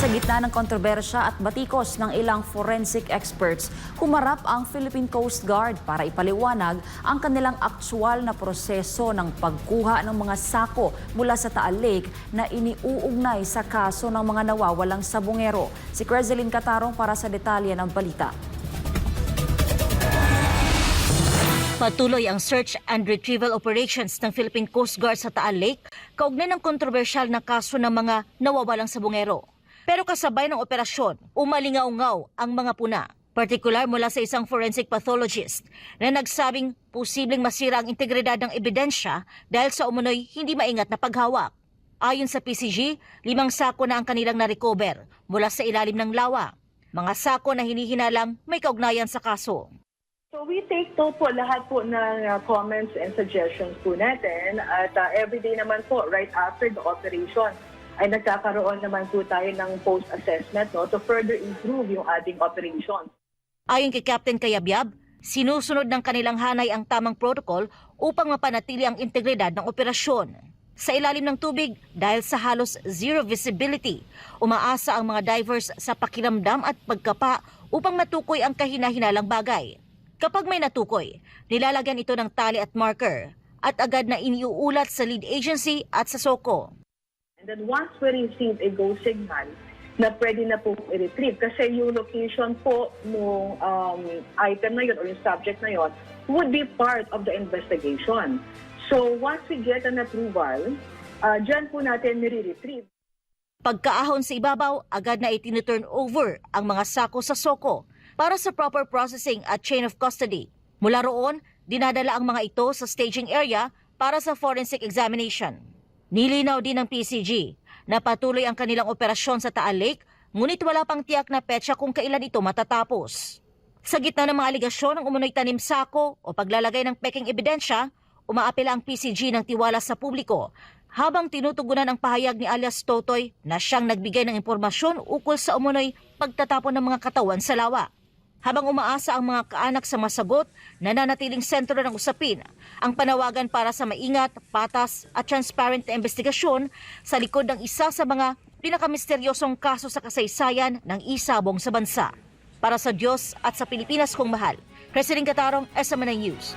Sa gitna ng kontrobersya at batikos ng ilang forensic experts, humarap ang Philippine Coast Guard para ipaliwanag ang kanilang aktual na proseso ng pagkuha ng mga sako mula sa Taal Lake na iniuugnay sa kaso ng mga nawawalang sabungero. Si Crezeline Catarong para sa detalye ng balita. Patuloy ang search and retrieval operations ng Philippine Coast Guard sa Taal Lake kaugnay ng kontrobersyal na kaso ng mga nawawalang sabungero. Pero kasabay ng operasyon, umalingaw-ngaw ang mga puna. Partikular mula sa isang forensic pathologist na nagsabing posibleng masira ang integridad ng ebidensya dahil sa umunoy hindi maingat na paghawak. Ayon sa PCG, limang sako na ang kanilang na-recover mula sa ilalim ng lawa. Mga sako na hinihinalang may kaugnayan sa kaso. So we take to po lahat po ng uh, comments and suggestions po natin at uh, everyday naman po right after the operation ay nagkakaroon naman po tayo ng post-assessment no, to further improve yung ating operation. Ayon kay Captain Kayabyab, sinusunod ng kanilang hanay ang tamang protocol upang mapanatili ang integridad ng operasyon. Sa ilalim ng tubig, dahil sa halos zero visibility, umaasa ang mga divers sa pakiramdam at pagkapa upang matukoy ang kahina-hinalang bagay. Kapag may natukoy, nilalagyan ito ng tali at marker at agad na iniuulat sa lead agency at sa SOCO. Then once we receive a go signal na pwede na po i-retrieve kasi yung location po ng um, item na yun or yung subject na yun would be part of the investigation. So once we get an approval, uh, dyan po natin nire-retrieve. Pagkaahon sa ibabaw, agad na itiniturn over ang mga sako sa SOCO para sa proper processing at chain of custody. Mula roon, dinadala ang mga ito sa staging area para sa forensic examination. Nilinaw din ng PCG na patuloy ang kanilang operasyon sa Taal Lake, ngunit wala pang tiyak na petsa kung kailan ito matatapos. Sa gitna ng mga aligasyon ng umunoy tanim sako o paglalagay ng peking ebidensya, umaapela ang PCG ng tiwala sa publiko habang tinutugunan ang pahayag ni alias Totoy na siyang nagbigay ng impormasyon ukol sa umunoy pagtatapon ng mga katawan sa lawa. Habang umaasa ang mga kaanak sa masagot, nananatiling sentro ng usapin ang panawagan para sa maingat, patas at transparent na investigasyon sa likod ng isa sa mga pinakamisteryosong kaso sa kasaysayan ng isabong sa bansa. Para sa Diyos at sa Pilipinas kong mahal, President Katarong, SMNA News.